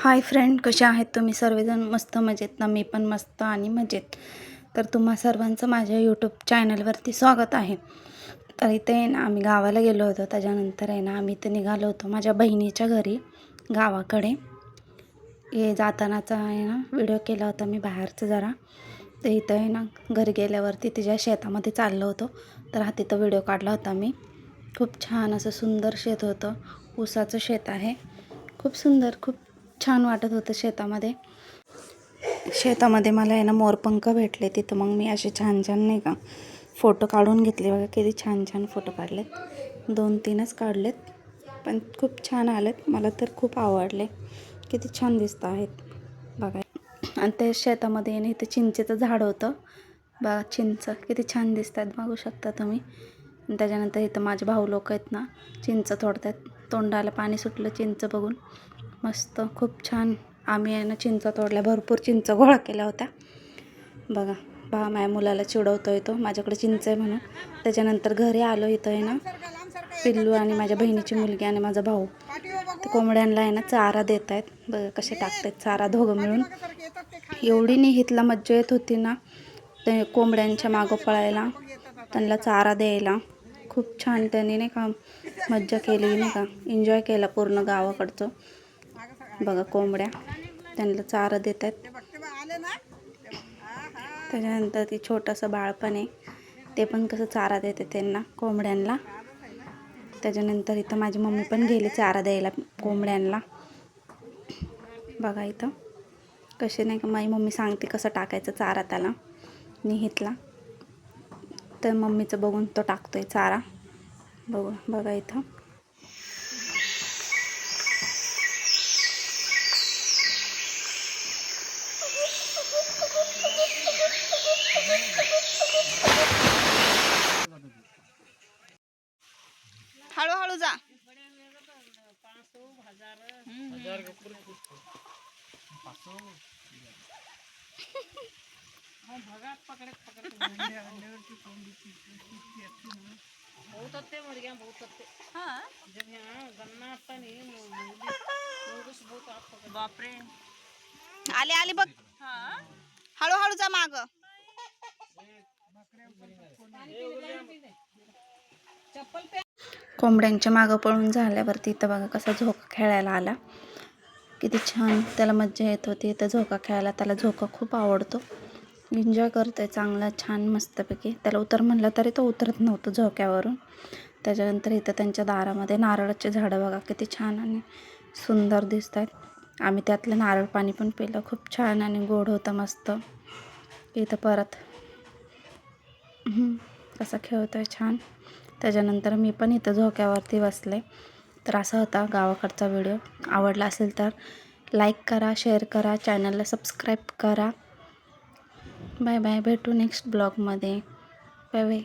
Hi friend कसे आहेत तुम्ही? सर्वजण मस्त मजेत ना? मी पण मस्त आणि मजेत. तर तुम्हा सर्वांचं माझ्या यूट्यूब चॅनलवरती स्वागत आहे. तर इथे आहे ना आम्ही गावाला गेलो होतो. त्याच्यानंतर आहे ना आम्ही इथे निघालो होतो माझ्या बहिणीच्या घरी गावाकडे. हे जातानाचा आहे ना व्हिडिओ केला होता मी बाहेरचं जरा. तर इथं आहे ना घरी गेल्यावरती तिच्या शेतामध्ये चाललो होतो. तर हा तिथं व्हिडिओ काढला होता मी. खूप छान असं सुंदर शेत होतं. ऊसाचं शेत आहे. खूप सुंदर खूप छान वाटत होतं शेतामध्ये. शेतामध्ये मला आहे ना मोरपंख भेटले तिथं. मग मी असे छान छान नाही का फोटो काढून घेतले. बघा किती छान छान फोटो काढलेत. दोन तीनच काढलेत. पण खूप छान आलेत. मला तर खूप आवडले. किती छान दिसत आहेत. बघा. आणि ते शेतामध्ये येणे ना इथं चिंचेचं झाड होतं. बघा चिंच किती छान दिसत आहेत. बघू शकता तुम्ही. त्याच्यानंतर इथं माझे भाऊ लोक आहेत ना चिंच तोडतात. तोंडाला पाणी सुटलं चिंच बघून. मस्त खूप छान. आम्ही आहे ना चिंच तोडल्या भरपूर चिंच गोळा केल्या होत्या. बघा बा माझ्या मुलाला चिडवतो येतो माझ्याकडे चिंच आहे म्हणून. त्याच्यानंतर घरी आलो इथं आहे ना. पिल्लू आणि माझ्या बहिणीची मुलगी आणि माझा भाऊ. ते कोंबड्यांना आहे ना चारा देत आहेत बघा कसे टाकतात चारा दोघं मिळून. एवढी निहितला मज्जा येत होती ना ते कोंबड्यांच्या मागं पळायला त्यांना चारा द्यायला. खूप छान त्यांनी नाही का मज्जा केली नाही का. एन्जॉय केला पूर्ण गावाकडचं. बघा कोंबड्या. त्यांना चारा देत आहेत त्याच्यानंतर ती छोटंसं बाळपण आहे. ते पण कसं चारा देते त्यांना कोंबड्यांना. त्याच्यानंतर इथं माझी मम्मी पण गेली चारा द्यायला कोंबड्यांना. बघा इथं. कसे नाही का माझी मम्मी सांगते कसं टाकायचं चारा त्याला. निहितला तर मम्मीचं बघून तो टाकतो आहे चारा. बघू बघा इथं. जा. बहुत अच्छे मर गया बहुत अच्छे हाँ जब यहाँ गन्ना आता नहीं मुंगूस बहुत आप पकड़ बाप रे आले आले बघ. हळूहळू जा माग. कोंबड्यांच्या मागं पळून झाल्यावरती इथं बघा कसा झोका खेळायला आला. किती छान त्याला मज्जा येत होती. इथं झोका खेळायला त्याला झोका खूप आवडतो. एन्जॉय करतोय चांगला छान मस्तपैकी. त्याला उतर म्हणलं तरी तो उतरत नव्हतं झोक्यावरून. त्याच्यानंतर इथं त्यांच्या दारामध्ये नारळाचे झाडं बघा किती छान आणि सुंदर दिसत आहेत आम्ही त्यातलं नारळ पाणी पण पिलं. खूप छान आणि गोड होतं मस्त. इथं परत कसं खेळतो खेळतोय छान. त्याच्यानंतर मी पण इथं झोक्यावरती बसले. तर असा होता गावाकडचा व्हिडिओ. आवडला असेल तर लाईक करा शेअर करा चॅनलला सबस्क्राईब करा. Bye bye. भेटू नेक्स्ट ब्लॉगमध्ये. Bye bye.